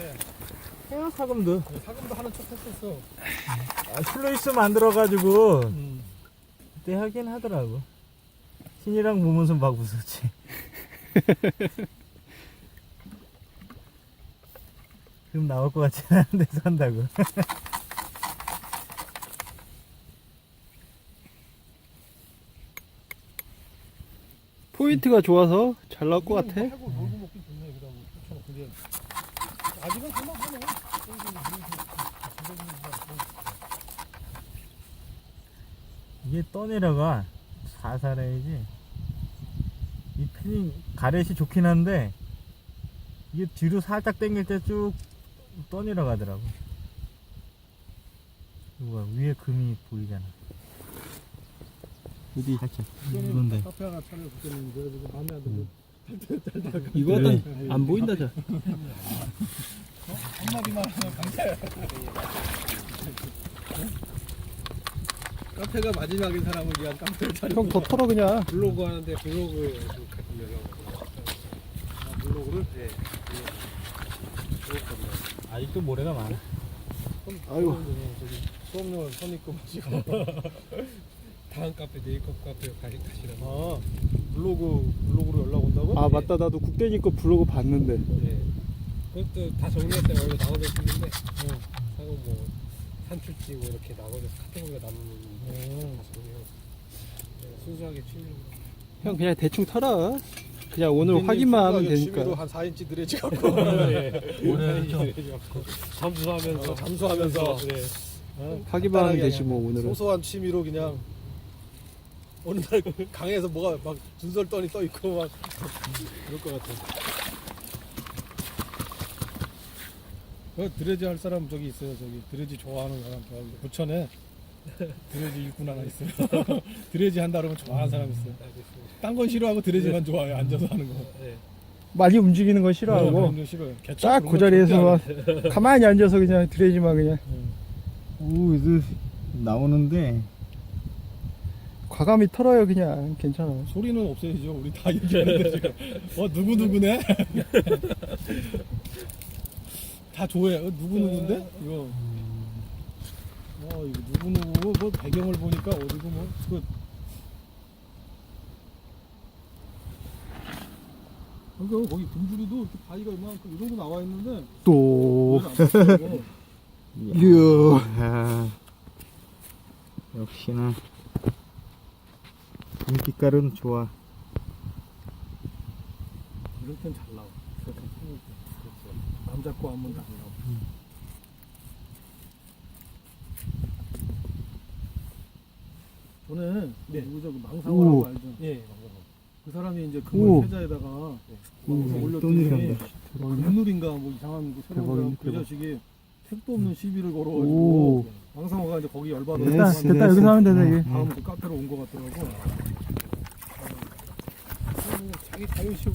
해요 사금도 사금도 하는 척 했었어. 아, 슬로이스 만들어가지고 음. 그때 하긴 하더라고 신이랑 보면서 막 웃었지 그럼 나올 것 같지 않은데 산다고 포인트가 좋아서 잘 나올 것 같아. 하고 놀고 먹기 좋네 그다음 그렇잖아. 근데 아직은 그만하네. 이게 떠내려가 살살 해야지 이 패닝 가렛이 좋긴 한데 이게 뒤로 살짝 당길 때 쭉 떠내려가더라고 이거 봐, 위에 금이 보이잖아 어디? 살짝 카페 그래서 마음에 안 들고 이거 네. 안 보인다, 자. 한마디만 하면 강태. 카페가 마지막인 사람을 위한 카페를 차려. 형더 털어, 그냥. 블로그 하는데 블로그 같은 여경. 아, 블로그를? 네. 아직도 모래가 많아 아이고. 저기 수업료는 선입금 하시고 다음 카페 네이컵 카페 가시 가시라고. 아 블로그 블로그로 연락 온다고? 아, 맞다. 나도 국대니 거 블로그 봤는데. 네. 그것도 다 정리했을 때 원래 나오던 fil인데 어, 하고 뭐 산출 찍고 이렇게 나머지 카테고리가 남는 다 정리하고 네, 순수하게 취미로 형, 그냥 대충 털어. 그냥 오늘 확인만 하면 되니까. 한 4인치 드레지 갖고 오늘 좀 잠수하면서 잠수하면서 네. 어, 확인만 하면 되지, 뭐, 오늘은. 소소한 취미로 그냥 어느 날 강에서 뭐가 막 준설 떠니 떠 있고 막 그럴 것 같아. 그 드레지 할 사람 저기 있어요. 저기 드레지 좋아하는 사람 저기 부천에 드레지 일꾼 하나 있어요. 드레지 한다 그러면 좋아하는 사람 있어요. 딴건 싫어하고 드레지만 좋아해요. 앉아서 하는 거. 많이 움직이는 거 네, 싫어하고. 그런 거 싫어요. 개척 딱 그런 그거 절대 자리에서 안 해. 가만히 앉아서 그냥 드레지만 그냥. 오 이거 나오는데 과감히 털어요, 그냥. 괜찮아. 소리는 없애야죠. 우리 다 얘기하는데 지금. 어 누구 누구네? 다 좋아해. 어, 누구 누구인데? 이거. 어 이거 누구 누구 뭐 배경을 보니까 어디고 뭐 그 그러니까 거기 굶주리도 이렇게 바위가 이만큼 이 정도 나와 있는데 또. 보이고. 이야. 아, 역시나 물빛깔은 좋아 이럴 땐잘 나와. 이렇게 생길 때. 남 잡고 하면 잘 나와. 저는 네. 누구 저그 오. 망상어라고 알죠? 예, 망상어. 그 사람이 이제 오. 그걸 회자에다가 망상 또 올렸더니. 눈물인가 뭐 이상한 그 새로운 대박이네, 그. 자식이 택도 없는 시비를 오. 걸어가지고 망상어가 이제 거기 열받아서 됐다, 다음 됐다, 여기서 하면 되네, 이게. 다음 그 카페로 온 것 같더라고. 어, 자기 자유시고